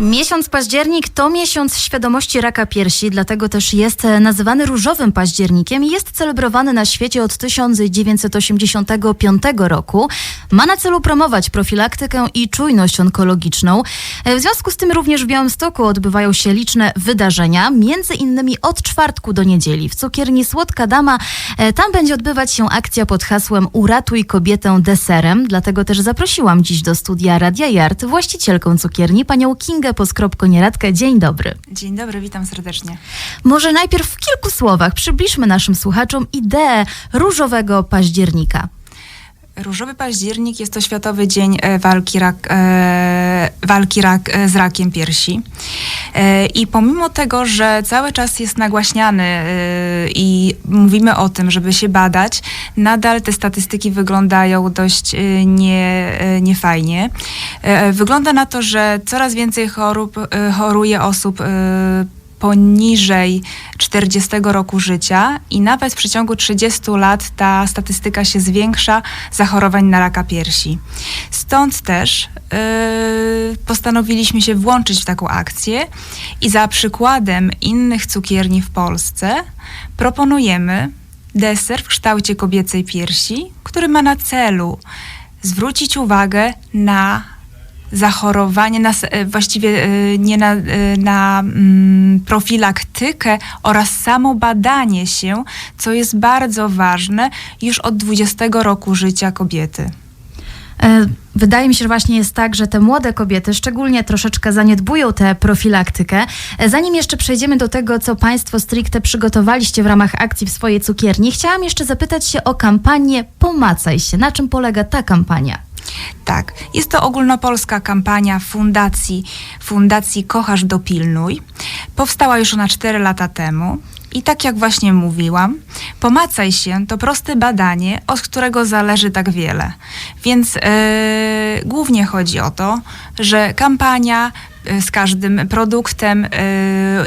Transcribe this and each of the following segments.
Miesiąc październik to miesiąc świadomości raka piersi, dlatego też jest e, nazywany różowym październikiem i jest celebrowany na świecie od 1985 roku. Ma na celu promować profilaktykę i czujność onkologiczną. E, W związku z tym również w Białymstoku odbywają się liczne wydarzenia, między innymi od czwartku do niedzieli w cukierni Słodka Dama. e, Tam będzie odbywać się akcja pod hasłem Uratuj kobietę deserem, dlatego też zaprosiłam dziś do studia Radia Yard właścicielkę cukierni, panią Kingę Poskropko-Nieradkę. Dzień dobry. Dzień dobry, witam serdecznie. Może najpierw w kilku słowach przybliżmy naszym słuchaczom ideę różowego października. Różowy październik jest to Światowy Dzień e, Walki, rak, e, walki rak, e, z rakiem piersi. I pomimo tego, że cały czas jest nagłaśniany i mówimy o tym, żeby się badać, nadal te statystyki wyglądają dość nie, niefajnie. Wygląda na to, że coraz więcej chorób, choruje osób poniżej 40 roku życia i nawet w przeciągu 30 lat ta statystyka się zwiększa zachorowań na raka piersi. Stąd też yy, postanowiliśmy się włączyć w taką akcję i za przykładem innych cukierni w Polsce proponujemy deser w kształcie kobiecej piersi, który ma na celu zwrócić uwagę na zachorowanie, na, e, właściwie e, nie na, e, na mm, profilaktykę oraz samo badanie się, co jest bardzo ważne już od 20 roku życia kobiety. Wydaje mi się, że właśnie jest tak, że te młode kobiety szczególnie troszeczkę zaniedbują tę profilaktykę. Zanim jeszcze przejdziemy do tego, co Państwo stricte przygotowaliście w ramach akcji w swojej cukierni, chciałam jeszcze zapytać się o kampanię Pomacaj się. Na czym polega ta kampania? Tak, jest to ogólnopolska kampania fundacji, fundacji Kochasz Dopilnuj. Powstała już ona 4 lata temu. I tak jak właśnie mówiłam, pomacaj się to proste badanie, od którego zależy tak wiele. Więc e, głównie chodzi o to, że kampania z każdym produktem e,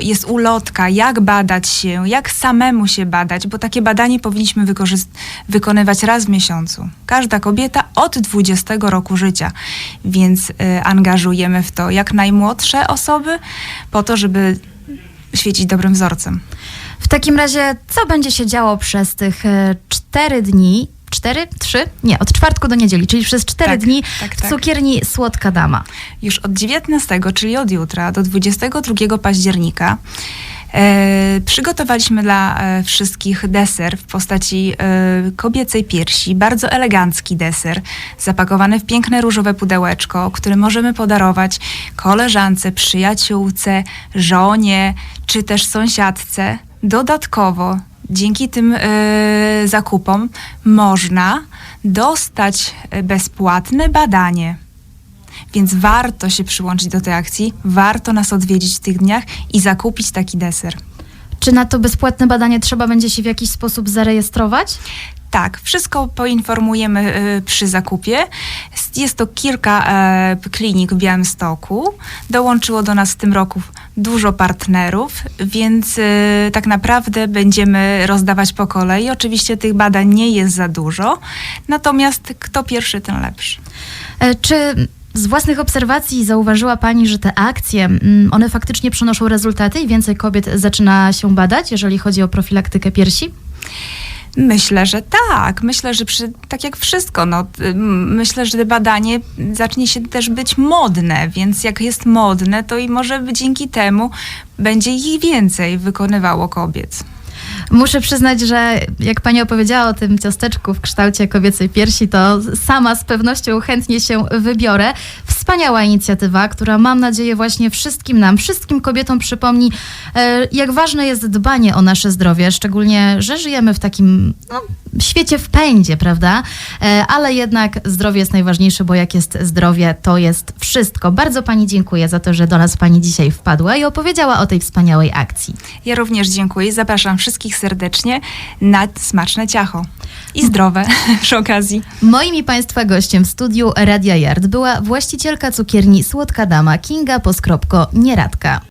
jest ulotka, jak badać się, jak samemu się badać, bo takie badanie powinniśmy wykonywać raz w miesiącu. Każda kobieta od 20 roku życia, więc e, angażujemy w to jak najmłodsze osoby, po to, żeby świecić dobrym wzorcem. W takim razie, co będzie się działo przez tych cztery dni? Cztery? Trzy? Nie, od czwartku do niedzieli, czyli przez cztery Tak, dni tak, w tak. cukierni Słodka Dama. już od 19, czyli od jutra do 22 października e, przygotowaliśmy dla e, wszystkich deser w postaci e, kobiecej piersi. Bardzo elegancki deser, zapakowany w piękne różowe pudełeczko, który możemy podarować koleżance, przyjaciółce, żonie czy też sąsiadce. Dodatkowo dzięki tym e, zakupom można dostać bezpłatne badanie. Więc warto się przyłączyć do tej akcji, warto nas odwiedzić w tych dniach i zakupić taki deser. Czy na to bezpłatne badanie trzeba będzie się w jakiś sposób zarejestrować? Tak, wszystko poinformujemy y, przy zakupie. Jest- to kilka e, klinik w Białymstoku. Dołączyło do nas w tym roku dużo partnerów, więc y, tak naprawdę będziemy rozdawać po kolei. Oczywiście tych badań nie jest za dużo, natomiast kto pierwszy, ten lepszy. E, Czy z własnych obserwacji zauważyła Pani, że te akcje, mm, one faktycznie przynoszą rezultaty i więcej kobiet zaczyna się badać, jeżeli chodzi o profilaktykę piersi? Myślę, że tak. Myślę, że przy, tak jak wszystko, no, y, myślę, że badanie zacznie się też być modne, więc jak jest modne, to i może dzięki temu będzie ich więcej wykonywało kobiet. Muszę przyznać, że jak pani opowiedziała o tym ciasteczku w kształcie kobiecej piersi, to sama z pewnością chętnie się wybiorę. Wspaniała inicjatywa, która mam nadzieję właśnie wszystkim nam, wszystkim kobietom przypomni, e, jak ważne jest dbanie o nasze zdrowie, szczególnie, że żyjemy w takim no, świecie w pędzie, prawda? E, Ale jednak zdrowie jest najważniejsze, bo jak jest zdrowie, to jest wszystko. Bardzo pani dziękuję za to, że do nas pani dzisiaj wpadła i opowiedziała o tej wspaniałej akcji. Ja również dziękuję i zapraszam wszystkich serdecznie na smaczne ciacho. I zdrowe przy okazji. Moim i Państwa gościem w studiu Radia Yard była właścicielka cukierni Słodka Dama Kinga Poskropko Nieradka.